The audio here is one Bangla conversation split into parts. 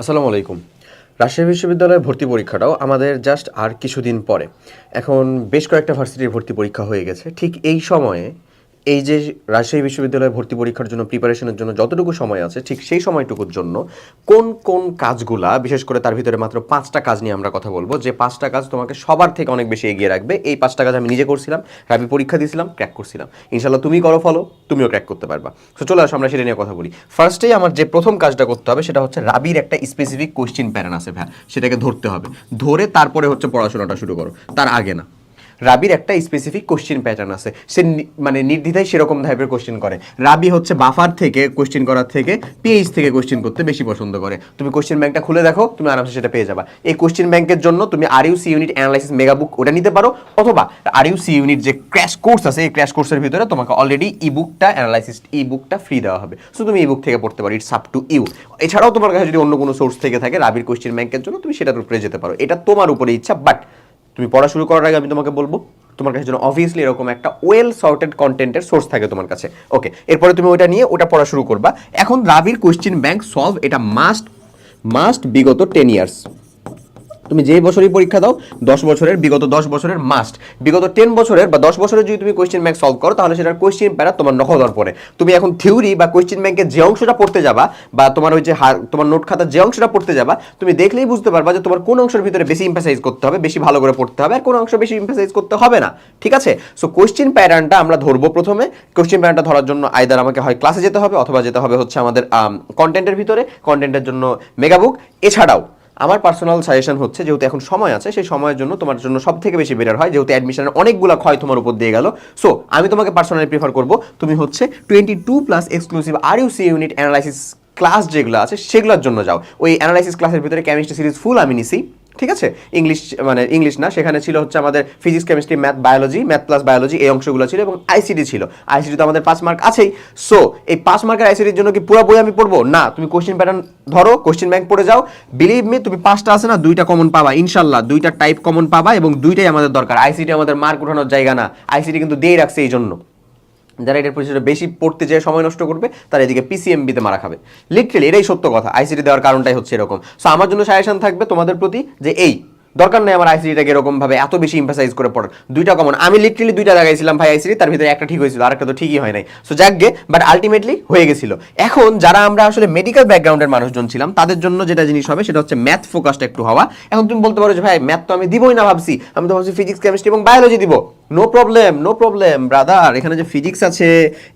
আসসালামু আলাইকুম। রাজশাহী বিশ্ববিদ্যালয়ের ভর্তি পরীক্ষাটাও আমাদের জাস্ট আর কিছুদিন পরে। এখন বেশ কয়েকটা ভার্সিটির ভর্তি পরীক্ষা হয়ে গেছে। ঠিক এই সময়ে এই যে রাজশাহী বিশ্ববিদ্যালয়ে ভর্তি পরীক্ষার জন্য প্রিপারেশনের জন্য যতটুকু সময় আছে, ঠিক সেই সময়টুকুর জন্য কোন কোন কাজগুলা, বিশেষ করে তার ভিতরে মাত্র পাঁচটা কাজ নিয়ে আমরা কথা বলব, যে পাঁচটা কাজ তোমাকে সবার থেকে অনেক বেশি এগিয়ে রাখবে। এই পাঁচটা কাজ আমি নিজে করছিলাম, রাবি পরীক্ষা দিয়েছিলাম ক্র্যাক করছিলাম। ইনশাল্লাহ তুমি করো ফলো তুমিও ক্র্যাক করতে পারবা। তো চলে আসো, আমরা সেটা নিয়ে কথা বলি। ফার্স্টেই আমার যে প্রথম কাজটা করতে হবে, সেটা হচ্ছে রাবির একটা স্পেসিফিক কোশ্চিন প্যাটার্ন আছে ভ্যা সেটাকে ধরতে হবে। ধরে তারপরে হচ্ছে পড়াশোনাটা শুরু করো, তার আগে না। রাবির একটা স্পেসিফিক কোশ্চেন প্যাটার্ন আছে। সে মানে নির্দ্বিধায় সেরকম টাইপের কোশ্চেন করে। রাবি হচ্ছে বাফার থেকে কোশ্চেন করার থেকে পিএইচ থেকে কোশ্চেন করতে বেশি পছন্দ করে। তুমি কোশ্চেন ব্যাংকটা খুলে দেখো, তুমি আরামসে সেটা পেয়ে যাবা। এই কোশ্চেন ব্যাংকের জন্য তুমি R U C unit analysis mega book ওটা নিতে পারো, অথবা আর ইউ সি ইউনিট যে ক্র্যাশ কোর্স আছে, এই ক্র্যাশ কোর্সের ভিতরে তোমাকে অলরেডি ই বুকটা অ্যানালাইসিস ই বুকটা ফ্রি দেওয়া হবে। সো তুমি ই বুক থেকে পড়তে পারো ইটস আপ টু ইউ এছাড়াও তোমার কাছে যদি অন্য কোনো সোর্স থেকে থাকে, রাবির কোশ্চেন ব্যাংকের জন্য তুমি সেটার উপরে যেতে পারো। এটা তোমার উপরে ইচ্ছা বাট তুমি পড়া শুরু করার আগে আমি তোমাকে বলব, তোমার কাছে যেন অবভিয়াসলি এরকম একটা ওয়েল সর্টেড কন্টেন্টের সোর্স থাকে তোমার কাছে। ওকে এরপরে তুমি ওটা নিয়ে ওটা পড়া শুরু করবা। এখন রাবির কোশ্চেন ব্যাংক সলভ এটা মাস্ট মাস্ট বিগত টেন ইয়ার্স তুমি যেই বছরই পরীক্ষা দাও, দশ বছরের, বিগত দশ বছরের মাস্ট বিগত টেন বছরের বা দশ বছরের যদি তুমি কোয়েশ্চেন ব্যাংক সলভ করো, তাহলে সেটার কোয়েশ্চেন প্যারা তোমার নখদর পড়ে তুমি এখন থিওরি বা কোয়েশ্চেন ব্যাংকের যে অংশটা পড়তে যাবা, বা তোমার ওই যে তোমার নোট খাতার যে অংশটা পড়তে যাবা, তুমি দেখলেই বুঝতে পারবা যে তোমার কোন অংশের ভিতরে বেশি ইম্পাসাইজ করতে হবে, বেশি ভালো করে পড়তে হবে, আর কোন অংশ বেশি ইম্পাসাইজ করতে হবে না। ঠিক আছে? সো কোয়েশ্চেন প্যাটার্নটা আমরা ধরবো প্রথমে। কোয়েশ্চেন প্যাটার্নটা ধরার জন্য আইদার আমাকে হয় ক্লাসে যেতে হবে, অথবা যেতে হবে হচ্ছে আমাদের কন্টেন্টের ভিতরে কন্টেন্টের জন্য মেগাবুক এছাড়াও আমার পার্সোনাল সাজেশন হচ্ছে, যেহেতু এখন সময় আছে, সেই সময়ের জন্য তোমার জন্য সব থেকে বেশি বেটার হয়, যেহেতু অ্যাডমিশনের অনেকগুলো ক্ষয় তোমার উপর দিয়ে গেল। সো আমি তোমাকে পার্সোনালি প্রিফার করব, তুমি হচ্ছে twenty two plus exclusive R U C unit analysis class যেগুলো আছে, সেগুলোর জন্য যাও। ওই অ্যানালাইসিস ক্লাসের ভিতরে কেমিস্ট্রি সিরিজ ফুল আমি নিছি। ঠিক আছে? ইংলিশ মানে ইংলিশ না, সেখানে ছিল হচ্ছে আমাদের physics chemistry math biology math plus biology এই অংশগুলো ছিল এবং আইসিডি ছিল। আইসিডি তো আমাদের পাঁচ মার্ক আছেই। সো এই পাঁচ মার্কের আইসিডির জন্য কি পুরো বই আমি পড়ব? না, তুমি কোশ্চেন প্যাটার্ন ধরো কোশ্চেন ব্যাংক পড়ে যাও। বিলিভ মি তুমি পাঁচটা আছে না, দুইটা কমন পাবা ইনশাল্লাহ দুইটা টাইপ কমন পাবা এবং দুইটাই আমাদের দরকার। আইসিডি আমাদের মার্ক উঠানোর জায়গা না। আইসিডি কিন্তু দিয়ে রাখছে এই জন্য যারা এটার পরিচয় বেশি পড়তে যেয়ে সময় নষ্ট করবে, তারা এদিকে পিসিএমবিতে মারা খাবে। লিটারেলি এটাই সত্য কথা আইসিডি দেওয়ার কারণটাই হচ্ছে এরকম। সো আমার জন্য সাজেশন থাকবে তোমাদের প্রতি যে এই, দরকার নেই আমার আইসিডিটাকে এরকম ভাবে এত বেশি ইম্পাসাইজ করে পড়ার। দুইটা কমন আমি লিটারেলি দুইটা লাগাইছিলাম ভাই আইসিডি তার ভিতরে একটা ঠিক হয়েছিল, আরেকটা তো ঠিকই হয় নাই। সো যাকগে বাট আলটিমেটলি হয়ে গেছিল। এখন যারা আমরা আসলে মেডিকেল ব্যাকগ্রাউন্ডের মানুষজন ছিলাম, তাদের জন্য যেটা জিনিস হবে, সেটা হচ্ছে ম্যাথ ফোকাসটা একটু হওয়া। এখন তুমি বলতে পারো যে ভাই ম্যাথ তো আমি দিবই না ভাবছি। আমি তো ভাবছি ফিজিক্স কেমিস্ট্রি এবং বায়োলজি দিব। No problem no problem brother এখানে যে ফিজিক্স আছে,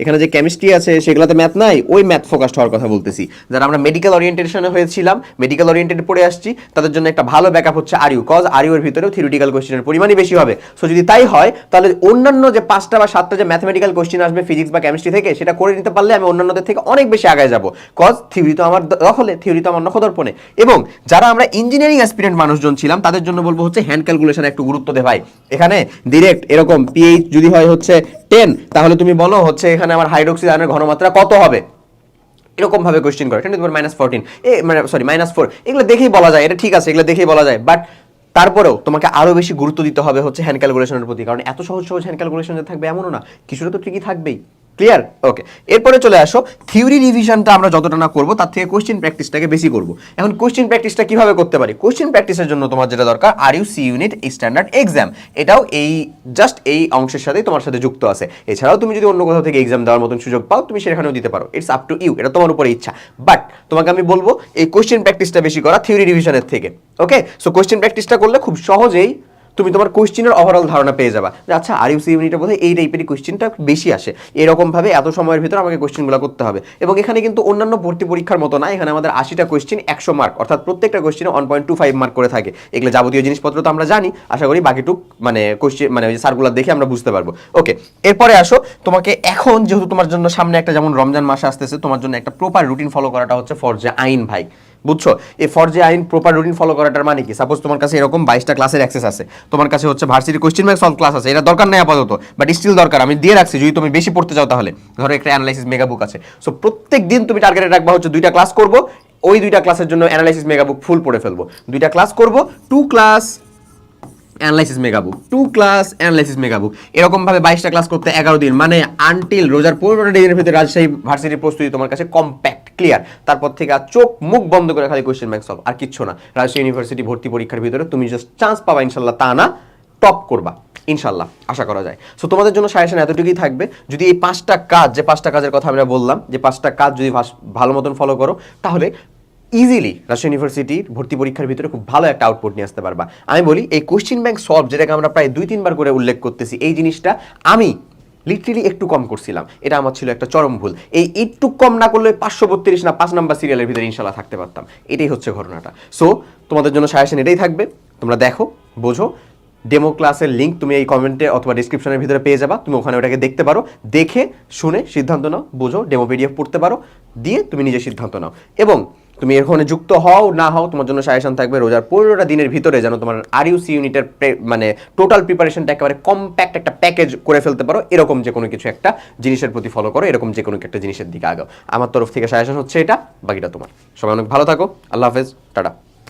এখানে যে কেমিস্ট্রি আছে, সেগুলোতে ম্যাথ নাই। ওই ম্যাথ ফোকাসড হওয়ার কথা বলতেছি। যারা আমরা মেডিকেল ওরিয়েন্টেশনে হয়েছিলাম মেডিকেল ওরিয়েন্টেড পড়ে আসছি, তাদের জন্য একটা ভালো ব্যাকআপ হচ্ছে আরিউ কজ আরিউ এর ভিতরেও থিওরিটিক্যাল কোশ্চেনের পরিমাণই বেশি হবে। সো যদি তাই হয়, তাহলে অন্যান্য যে পাঁচটা বা সাতটা যে ম্যাথমেটিক্যাল কোশ্চেন আসবে ফিজিক্স বা কেমিস্ট্রি থেকে, সেটা করে নিতে পারলে আমি অন্যান্যদের থেকে অনেক বেশি আগায় যাব। কজ থিওরি তো আমার দখলে থিওরি তো আমার নখদর্পণে। এবং যারা আমরা ইঞ্জিনিয়ারিং অ্যাসপিরেন্ট মানুষজন ছিলাম, তাদের জন্য বলব হচ্ছে হ্যান্ড ক্যালকুলেশন একটু গুরুত্ব দে ভাই। এখানে ডিরেক্ট এরকম পিএইচ যদি হয় হচ্ছে টেন তাহলে তুমি বলো হচ্ছে এখানে আমার হাইড্রোক্সিড আয়নের ঘনমাত্রা কত হবে? এরকম ভাবে কোশ্চেন করে। টেন তোমার মাইনাস ফোরটিন এ মানে সরি মাইনাস ফোর এগুলো দেখেই বলা যায়, এটা ঠিক আছে, এগুলো দেখেই বলা যায়। বাট তারপরেও তোমাকে আরও বেশি গুরুত্ব দিতে হবে হচ্ছে হ্যান্ড ক্যালকুলেশনের প্রতি। কারণ এত সহজ সহজ হ্যান্ড ক্যালকুলেশন যে থাকবে এমনও না। কিছুটা তো ঠিকই থাকবেই। ক্লিয়ার ওকে এরপরে চলে আসো থিওরি রিভিশনটা আমরা যতটা না করব, তার থেকে কোশ্চেন প্র্যাকটিসটাকে বেশি করব। এখন কোশ্চেন প্র্যাকটিসটা কীভাবে করতে পারি? কোশ্চেন প্র্যাকটিসের জন্য তোমার যেটা দরকার R U C unit standard exam এটাও এই জাস্ট এই অংশের সাথেই তোমার সাথে যুক্ত আছে। এছাড়াও তুমি যদি অন্য কোথাও থেকে এক্সাম দেওয়ার মতন সুযোগ পাও, তুমি সেখানেও দিতে পারো। ইটস আপ টু ইউ এটা তোমার উপরে ইচ্ছা। বাট তোমাকে আমি বলব, এই কোশ্চেন প্র্যাকটিসটা বেশি করা থিওরি রিভিশনের থেকে। ওকে সো কোশ্চেন প্র্যাকটিসটা করলে খুব সহজেই তুমি তোমার কোশ্চেনের ওভারঅল ধারণা পেয়ে যাবা। যে আচ্ছা আর ইউসি ইউনিটে বোধহয় এই টাইপেরই কোশ্চেনটা বেশি আসে। এরকমভাবে এত সময়ের ভিতরে আমাকে কোশ্চেনগুলো করতে হবে। এবং এখানে কিন্তু অন্যান্য ভর্তি পরীক্ষার মতো না, এখানে আমাদের আশিটা কোশ্চেন একশো মার্ক অর্থাৎ প্রত্যেকটা কোশ্চেনে one point two five mark করে থাকে। এগুলো যাবতীয় জিনিসপত্র তো আমরা জানি, আশা করি বাকিটুক মানে কোশ্চেন মানে সার্কুলার দেখে আমরা বুঝতে পারব। ওকে এরপরে আসো, তোমাকে এখন যেহেতু তোমার জন্য সামনে একটা যেমন রমজান মাস আসতেছে, তোমার জন্য একটা প্রপার রুটিন ফলো করাটা হচ্ছে ফরজে আইন ভাই। বুঝছ? এই ফরজে আইন প্রপার রুটিন ফলো করাটার মানে কি? সাপোজ তোমার কাছে এরকম বাইশটা ক্লাসের অ্যাক্সেস আছে। তোমার কাছে হচ্ছে varsity question bank solve class আছে। এটা দরকার নেই আপাতত বাট স্টিল দরকার। আমি দিয়ে রাখছি, যদি তুমি বেশি পড়তে চাও তাহলে। ধরো একটা অ্যানালাইসিস মেগা বুক আছে। সো প্রত্যেক দিন তুমি টার্গেটে রাখবা হচ্ছে দুইটা ক্লাস করব, ওই দুইটা ক্লাসের জন্য অ্যানালাইসিস মেগা বুক ফুল পড়ে ফেলব। দুইটা ক্লাস করব two class analysis megabook two class analysis megabook এরকম ভাবে বাইশটা ক্লাস করতে এগারো দিন। মানে আনটিল রোজার পনেরোটা দিনের ভিতরে রাজশাহী ভার্সিটির প্রস্তুতি তোমার কাছে কম্প্যাক্ট ক্লিয়ার তারপর থেকে আর চোখ মুখ বন্ধ করে খালি কোয়েশ্চেন ব্যাংক সলভ আর কিচ্ছু না। রাজশাহী ইউনিভার্সিটি ভর্তি পরীক্ষার ভিতরে তুমি জাস্ট চান্স পাবা ইনশাল্লাহ। তা না টপ করবা। ইনশাল্লাহ, আশা করা যায়। সো তোমাদের জন্য সাজেশন এতটুকুই থাকবে। যদি এই পাঁচটা কাজ, যে পাঁচটা কাজের কথা আমরা বললাম, যে পাঁচটা কাজ যদি ভালো মতন ফলো করো, তাহলে ইজিলি রাজশাহী ইউনিভার্সিটির ভর্তি পরীক্ষার ভিতরে খুব ভালো একটা আউটপুট নিয়ে আসতে পারবা। আমি বলি, এই কোশ্চিন ব্যাংক সলভ যেটাকে আমরা প্রায় দুই তিনবার করে উল্লেখ করতেছি, এই জিনিসটা আমি লিটারেলি একটু কম করছিলাম। এটা আমার ছিল একটা চরম ভুল। এই একটু কম না করলে পাঁচশো বত্রিশ না পাঁচ নাম্বার সিরিয়ালের ভিতরে ইনশাল্লাহ থাকতে পারতাম। এটাই হচ্ছে ঘটনাটা। সো তোমাদের জন্য সাজেশন এটাই থাকবে। তোমরা দেখো, বোঝো। ডেমো ক্লাসের লিঙ্ক তুমি এই কমেন্টে অথবা ডিসক্রিপশনের ভিতরে পেয়ে যাবা। তুমি ওখানে ওটাকে দেখতে পারো। দেখে, শুনে সিদ্ধান্ত নাও, বোঝো ডেমো পিডিএফ পড়তে পারো। দিয়ে তুমি নিজে সিদ্ধান্ত নাও। এবং তুমি এখানে যুক্ত হও, না হও, তোমার জন্য সাজেশন থাকবে রোজার পনেরোটা দিনের ভিতরে যেন তোমার আর ইউসি ইউনিটের মানে টোটাল প্রিপারেশনটা একেবারে কম্প্যাক্ট একটা প্যাকেজ করে ফেলতে পারো। এরকম যে কোনো কিছু একটা জিনিসের প্রতি ফলো করো, এরকম যে কোনো একটা জিনিসের দিকে আগাও। আমার তরফ থেকে সাজেশন হচ্ছে এটা, বাকিটা তোমার। সবাই অনেক ভালো থাকো, আল্লাহ হাফেজ, টাটা।